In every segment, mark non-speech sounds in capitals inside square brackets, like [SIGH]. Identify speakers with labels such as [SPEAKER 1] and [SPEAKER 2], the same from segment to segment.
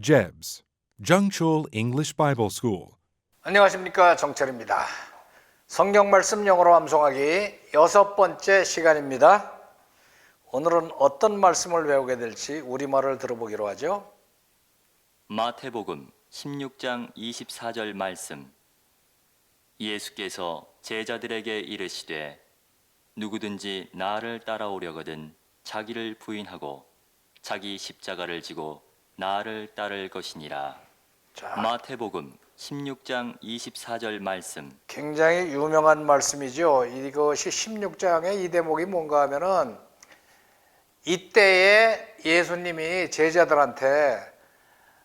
[SPEAKER 1] JEBS, Jungchul English Bible School.
[SPEAKER 2] 안녕하십니까 정철입니다. 성경 말씀 영어로 암송하기 여섯 번째 시간입니다. 오늘은 어떤 말씀을 배우게 될지 우리말을 들어보기로 하죠.
[SPEAKER 3] 마태복음 16장 24절 말씀 예수께서 제자들에게 이르시되 누구든지 나를 따라오려거든 자기를 부인하고 자기 십자가를 지고 나를 따를 것이니라
[SPEAKER 2] 자,
[SPEAKER 3] 마태복음 16장 24절 말씀
[SPEAKER 2] 굉장히 유명한 말씀이죠. 이것이 16장의 이 대목이 뭔가 하면은 이때에 예수님이 제자들한테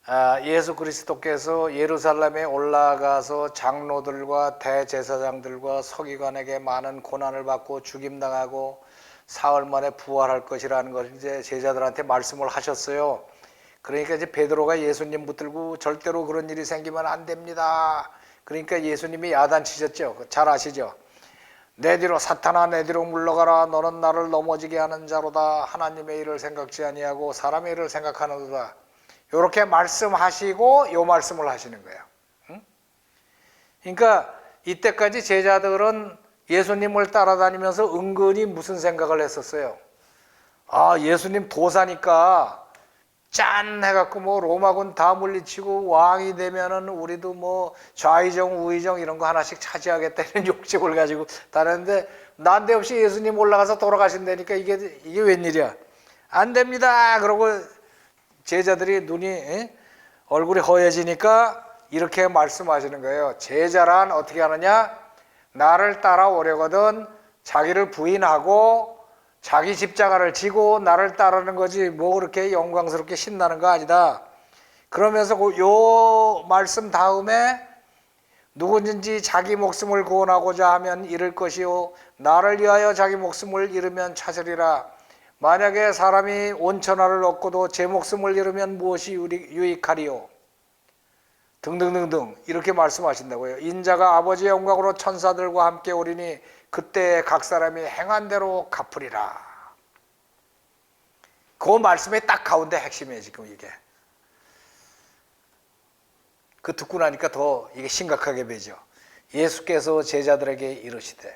[SPEAKER 2] 아, 예수 그리스도께서 예루살렘에 올라가서 장로들과 대제사장들과 서기관에게 많은 고난을 받고 죽임당하고 사흘 만에 부활할 것이라는 것을 이제 제자들한테 말씀을 하셨어요. 그러니까 이제 베드로가 예수님 붙들고 절대로 그런 일이 생기면 안 됩니다. 그러니까 예수님이 야단치셨죠. 잘 아시죠? 내 뒤로 사탄아 내 뒤로 물러가라 너는 나를 넘어지게 하는 자로다 하나님의 일을 생각지 아니하고 사람의 일을 생각하는도다 이렇게 말씀하시고 요 말씀을 하시는 거예요 응? 그러니까 이때까지 제자들은 예수님을 따라다니면서 은근히 무슨 생각을 했었어요 아 예수님 도사니까 짠 해갖고 뭐 로마군 다 물리치고 왕이 되면은 우리도 뭐 좌의정 우의정 이런 거 하나씩 차지하겠다는 [LAUGHS] 욕심을 가지고 다녔는데 난데없이 예수님 올라가서 돌아가신다니까 이게 이게 웬일이야? 안 됩니다. 그러고 제자들이 눈이 에? 얼굴이 허해지니까 이렇게 말씀하시는 거예요. 제자란 어떻게 하느냐? 나를 따라오려거든 자기를 부인하고 자기 십자가를 지고 나를 따르는 거지 뭐 그렇게 영광스럽게 신나는 거 아니다. 그러면서 그요 말씀 다음에 누구든지 자기 목숨을 구원하고자 하면 잃을 것이요 나를 위하여 자기 목숨을 잃으면 찾으리라. 만약에 사람이 온천하를 얻고도 제 목숨을 잃으면 무엇이 유익하리요? 등등등등 이렇게 말씀하신다고요. 인자가 아버지의 영광으로 천사들과 함께 오리니 그때 각 사람이 행한 대로 갚으리라. 그 말씀의 딱 가운데 핵심이에요 지금 이게. 그 듣고 나니까 더 이게 심각하게 되죠. 예수께서 제자들에게 이르시되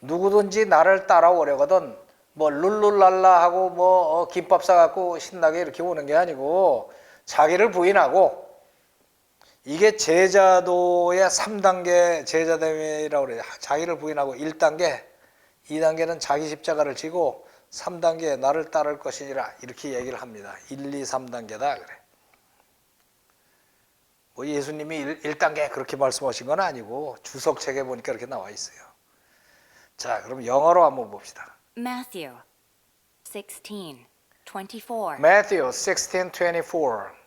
[SPEAKER 2] 누구든지 나를 따라오려거든 뭐 룰룰랄라 하고 뭐 어, 김밥 싸갖고 신나게 이렇게 오는 게 아니고 자기를 부인하고 이게 제자도의 3단계 제자됨이라고 그래요. 자기를 부인하고 1단계, 2단계는 자기 십자가를 지고 3단계 나를 따를 것이니라 이렇게 얘기를 합니다. 1, 2, 3단계다 그래. 뭐 예수님이 1, 단계 그렇게 말씀하신 건 아니고 주석책에 보니까 이렇게 나와 있어요. 자, 그럼 영어로 한번 봅시다.
[SPEAKER 4] Matthew 16, 24.
[SPEAKER 2] Matthew 16:24.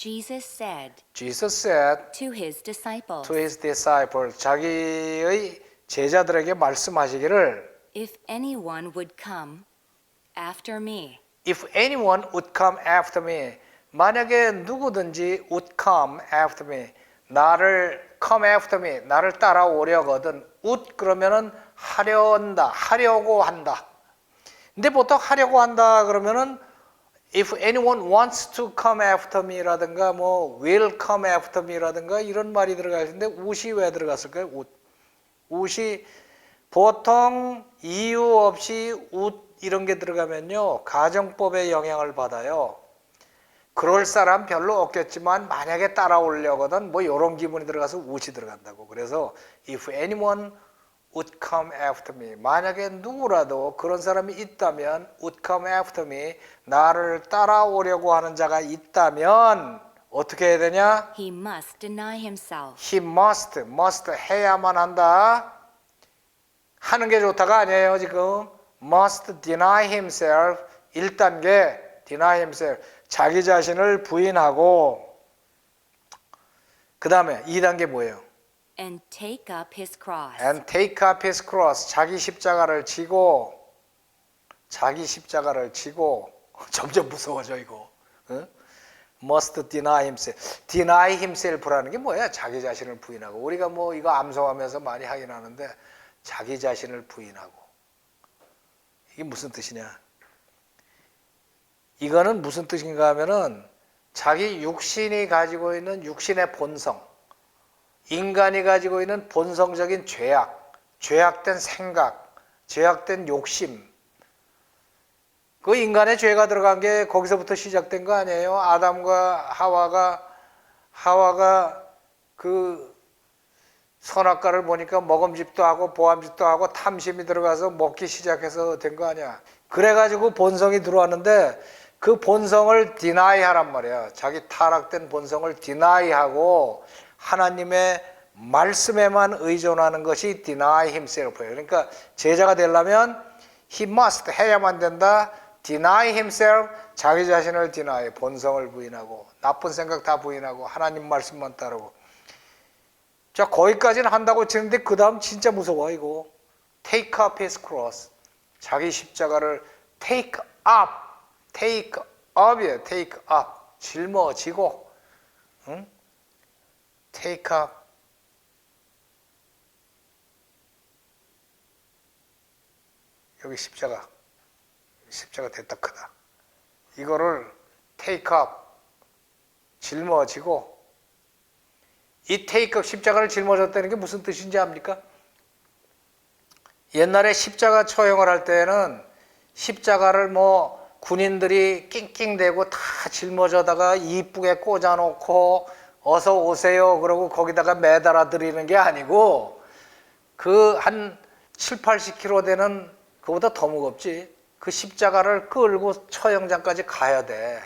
[SPEAKER 4] Jesus said
[SPEAKER 2] Jesus said
[SPEAKER 4] to his disciples,
[SPEAKER 2] to his disciples 자기의 제자들에게 말씀하시기를
[SPEAKER 4] If anyone would come after me,
[SPEAKER 2] If anyone would come after me, 만약에 누구든지 would come after me, 나를 come after me, 나를 따라오려거든. would 그러면은 하려 한다, 하려고 한다. 근데 보통 하려고 한다 그러면은 if anyone wants to come after me라든가 뭐 will come after me라든가 이런 말이 들어가 있는데 would 왜 들어갔을까요? would. would 보통 이유 없이 would 이런 게 들어가면요 가정법에 영향을 받아요. 그럴 사람 별로 없겠지만 만약에 따라오려거든 뭐 이런 기분이 들어가서 would 들어간다고. 그래서 if anyone would come after me. 만약에 누구라도 그런 사람이 있다면 would come after me. 나를 따라오려고 하는 자가 있다면 어떻게 해야 되냐?
[SPEAKER 4] he must deny himself,
[SPEAKER 2] He must, must 해야만 한다. 하는 게 좋다가 아니에요, 지금. must deny himself. 1단계, deny himself. 자기 자신을 부인하고, 그 다음에 2단계 뭐예요?
[SPEAKER 4] And take up his cross.
[SPEAKER 2] and take up his cross. 자기 십자가를 지고, 자기 십자가를 지고, [LAUGHS] 점점 무서워져, 이거. 응? must deny himself. deny himself라는 게 뭐야? 자기 자신을 부인하고. 우리가 뭐 이거 암송하면서 많이 하긴 하는데 자기 자신을 부인하고. 이게 무슨 뜻이냐? 이거는 무슨 뜻인가 하면은 자기 육신이 가지고 있는 육신의 본성, 인간이 가지고 있는 본성적인 죄악, 죄악된 생각, 죄악된 욕심. 그 인간의 죄가 들어간 게 거기서부터 시작된 거 아니에요? 아담과 하와가 하와가 그 선악과를 보니까 먹음직도 하고 보암직도 하고 탐심이 들어가서 먹기 시작해서 된 거 아니야. 그래가지고 본성이 들어왔는데 그 본성을 디나이 하란 말이야. 자기 타락된 본성을 디나이 하고 하나님의 말씀에만 의존하는 것이 deny himself예요. 그러니까 제자가 되려면 he must 해야만 된다. deny himself 자기 자신을 deny 본성을 부인하고 나쁜 생각 다 부인하고 하나님 말씀만 따르고 자 거기까지는 한다고 치는데 그 다음 진짜 무서워 이거 take up his cross 자기 십자가를 take up take up이에요 take up 짊어지고 응? Take up. 여기 십자가. 십자가 됐다 크다. 이거를 take up. 짊어지고 이 take up 십자가를 짊어졌다는 게 무슨 뜻인지 압니까? 옛날에 십자가 처형을 할 때는 십자가를 뭐 군인들이 낑낑대고 다 짊어져다가 이쁘게 꽂아놓고 어서 오세요. 그러고 거기다가 매달아 드리는 게 아니고 그 한 7, 80kg 되는 그보다 더 무겁지. 그 십자가를 끌고 처형장까지 가야 돼.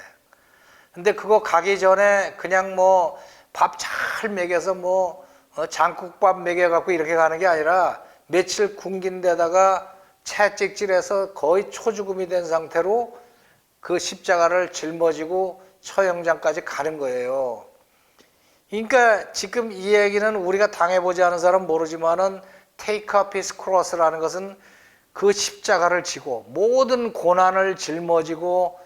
[SPEAKER 2] 근데 그거 가기 전에 그냥 뭐 밥 잘 먹여서 뭐 어, 장국밥 먹여갖고 이렇게 가는 게 아니라 며칠 굶긴 데다가 채찍질해서 거의 초죽음이 된 상태로 그 십자가를 짊어지고 처형장까지 가는 거예요. 그러니까 지금 이 얘기는 우리가 당해보지 않은 사람 모르지만은 take up his cross라는 것은 그 십자가를 지고 모든 고난을 짊어지고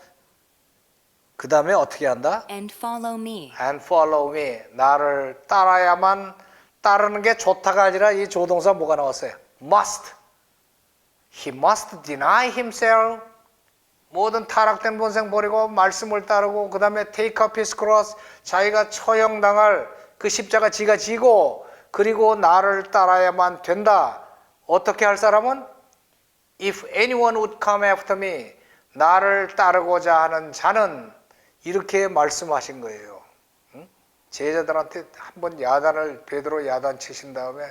[SPEAKER 2] 그 다음에 어떻게 한다?
[SPEAKER 4] and follow me.
[SPEAKER 2] and follow me. 나를 따라야만 따르는 게 좋다가 아니라 이 조동사 뭐가 나왔어요? must. He must deny himself. 모든 타락된 본성 버리고 말씀을 따르고 그 다음에 take up his cross. 자기가 처형당할 그 십자가 지가 지고 그리고 나를 따라야만 된다. 어떻게 할 사람은? If anyone would come after me. 나를 따르고자 하는 자는 이렇게 말씀하신 거예요. 응? 제자들한테 한번 야단을 베드로 야단 치신 다음에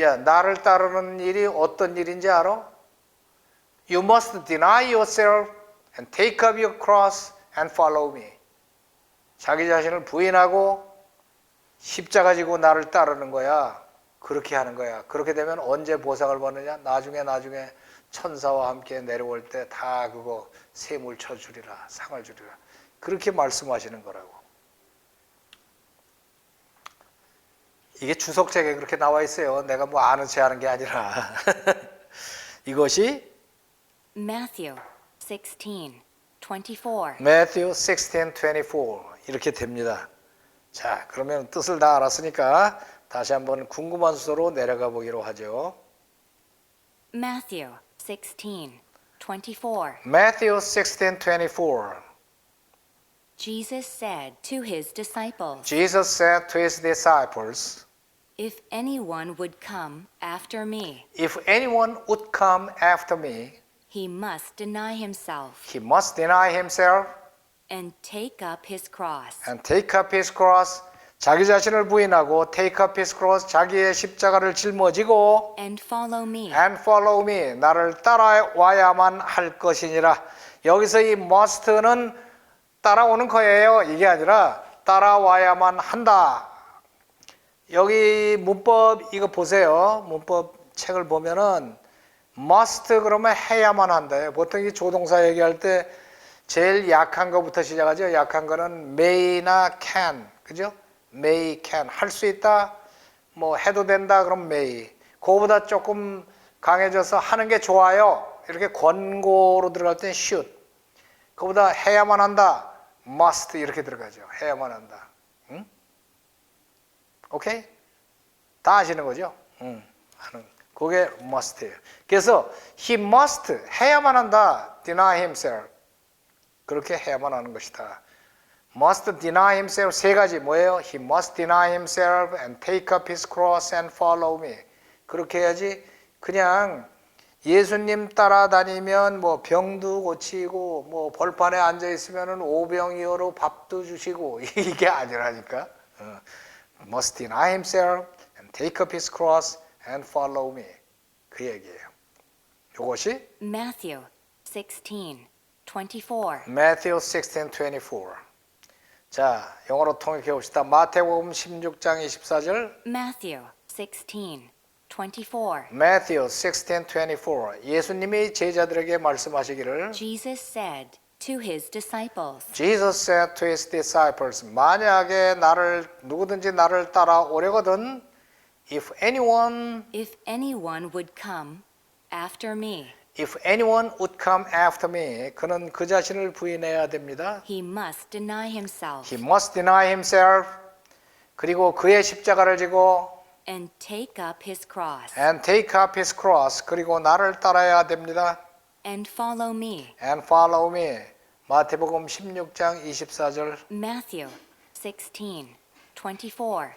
[SPEAKER 2] 야 나를 따르는 일이 어떤 일인지 알아? You must deny yourself and take up your cross and follow me. 자기 자신을 부인하고 십자가 지고 나를 따르는 거야. 그렇게 하는 거야. 그렇게 되면 언제 보상을 받느냐? 나중에 나중에 천사와 함께 내려올 때 다 그거 세물 쳐 주리라 상을 주리라. 그렇게 말씀하시는 거라고. 이게 주석책에 그렇게 나와 있어요. 내가 뭐 아는 체 하는 게 아니라. [LAUGHS] 이것이
[SPEAKER 4] Matthew 16, 24.
[SPEAKER 2] Matthew 16:24 이렇게 됩니다. 자, 그러면 뜻을 다 알았으니까 다시 한번 궁금한 수로 내려가 보기로 하죠.
[SPEAKER 4] Matthew 16, 24.
[SPEAKER 2] Matthew 16:24
[SPEAKER 4] Jesus said to his disciples,
[SPEAKER 2] Jesus said to his disciples,
[SPEAKER 4] If anyone would come after me,
[SPEAKER 2] If anyone would come after me,
[SPEAKER 4] He must deny himself
[SPEAKER 2] he must deny himself
[SPEAKER 4] and take up his cross
[SPEAKER 2] and take up his cross. 자기 자신을 부인하고 take up his cross 자기의 십자가를 짊어지고
[SPEAKER 4] and follow me.
[SPEAKER 2] and follow me 나를 따라와야만 할 것이니라. 여기서 이 must는 따라오는 거예요. 이게 아니라 따라와야만 한다. 여기 문법 이거 보세요. 문법 책을 보면은 must 그러면 해야만 한다. 보통 이 조동사 얘기할 때 제일 약한 거부터 시작하죠. 약한 거는 may나 can. 그죠? may, can. 할 수 있다. 뭐 해도 된다. 그럼 may. 그거보다 조금 강해져서 하는 게 좋아요. 이렇게 권고로 들어갈 땐 should. 그거보다 해야만 한다. must 이렇게 들어가죠. 해야만 한다. 응? 오케이? 다 아시는 거죠? 응. 하는. 그게 must예요. 그래서 he must 해야만 한다. deny himself. 그렇게 해야만 하는 것이다. must deny himself 세 가지 뭐예요? He must deny himself and take up his cross and follow me. 그렇게 해야지 그냥 예수님 따라다니면 뭐 병도 고치고 뭐 벌판에 앉아 있으면은 오병이어로 밥도 주시고 이게 아니라니까. 어. Must deny himself and take up his cross and follow me. 그 얘기예요. 이것이
[SPEAKER 4] Matthew 16, 24.
[SPEAKER 2] Matthew 16:24. 자, 영어로 통역해 봅시다. 마태복음 16장 24절.
[SPEAKER 4] Matthew 16, 24.
[SPEAKER 2] Matthew 16:24. 예수님이 제자들에게 말씀하시기를
[SPEAKER 4] Jesus said to his disciples,
[SPEAKER 2] Jesus said to his disciples, 만약에 나를 누구든지 나를 따라오려거든 if anyone
[SPEAKER 4] If anyone would come after me,
[SPEAKER 2] if anyone would come after me 그는 그 자신을 부인해야 됩니다.
[SPEAKER 4] he must deny himself
[SPEAKER 2] He must deny himself 그리고 그의 십자가를 지고
[SPEAKER 4] and take up his cross
[SPEAKER 2] and take up his cross 그리고 나를 따라야 됩니다.
[SPEAKER 4] and follow me.
[SPEAKER 2] and follow me. 마태복음 16장 24절.
[SPEAKER 4] Matthew 16, 24.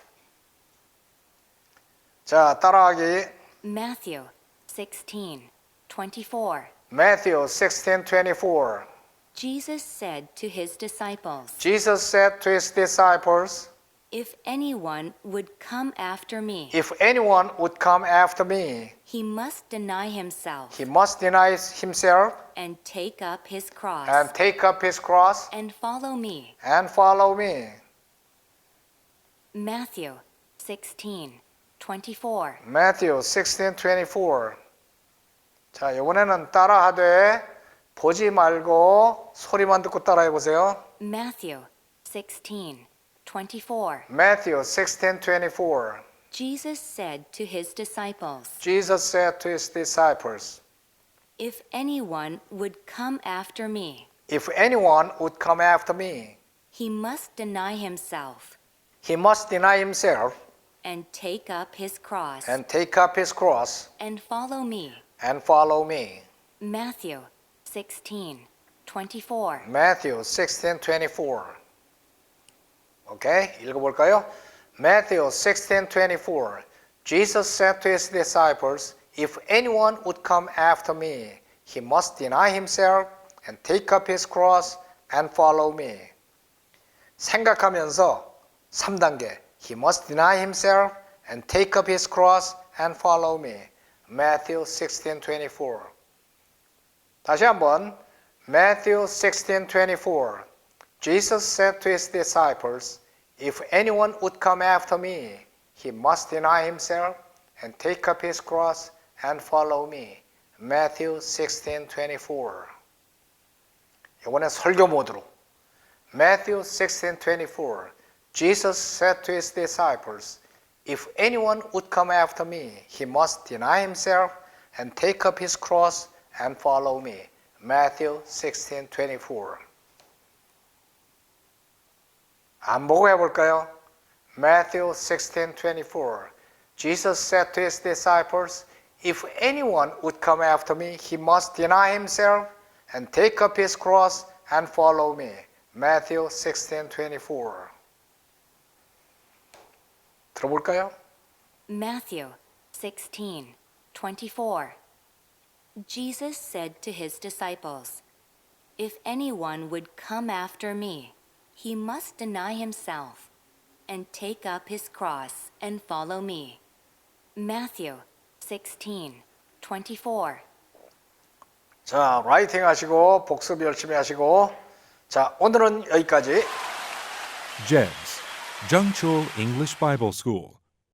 [SPEAKER 2] 자, 따라하기.
[SPEAKER 4] Matthew 16, 24.
[SPEAKER 2] Matthew 16:24.
[SPEAKER 4] Jesus said to his disciples,
[SPEAKER 2] Jesus said to his disciples,
[SPEAKER 4] If anyone would come after me,
[SPEAKER 2] if anyone would come after me,
[SPEAKER 4] he must deny himself
[SPEAKER 2] he must deny himself
[SPEAKER 4] and take up his cross
[SPEAKER 2] and take up his cross
[SPEAKER 4] and follow me.
[SPEAKER 2] and follow me.
[SPEAKER 4] Matthew 16, 24.
[SPEAKER 2] Matthew 16:24. 자, 이번에는 따라하되 보지 말고 소리만 듣고 따라해 보세요.
[SPEAKER 4] Matthew 16, 24.
[SPEAKER 2] Matthew 16:24.
[SPEAKER 4] Jesus said to his disciples,
[SPEAKER 2] Jesus said to his disciples,
[SPEAKER 4] If anyone would come after me,
[SPEAKER 2] If anyone would come after me,
[SPEAKER 4] he must deny himself
[SPEAKER 2] he must deny himself
[SPEAKER 4] and take up his cross
[SPEAKER 2] and take up his cross
[SPEAKER 4] and follow me.
[SPEAKER 2] and follow me.
[SPEAKER 4] Matthew 16, 24.
[SPEAKER 2] Matthew 16:24. 오케이, 읽어볼까요? Matthew 16:24. Jesus said to his disciples, If anyone would come after me, he must deny himself and take up his cross and follow me. 생각하면서 3단계. He must deny himself and take up his cross and follow me. Matthew 16:24. 다시 한번 Matthew 16:24. Jesus said to his disciples, If anyone would come after me, he must deny himself and take up his cross and follow me. Matthew 16:24. 이번에 설교 모드로 Matthew 16:24. Jesus said to his disciples, If anyone would come after me, he must deny himself and take up his cross and follow me. Matthew 16:24. 안 보고 해볼까요? Matthew 16:24. Jesus said to his disciples, If anyone would come after me, he must deny himself and take up his cross and follow me. Matthew 16:24. 들어볼까요?
[SPEAKER 4] Matthew 16, 24. Jesus said to his disciples, If anyone would come after me, he must deny himself and take up his cross and follow me. Matthew 16, 24.
[SPEAKER 2] 자, 라이팅 하시고 복습 열심히 하시고 자, 오늘은 여기까지.
[SPEAKER 1] JEBS, Jungchul English Bible School.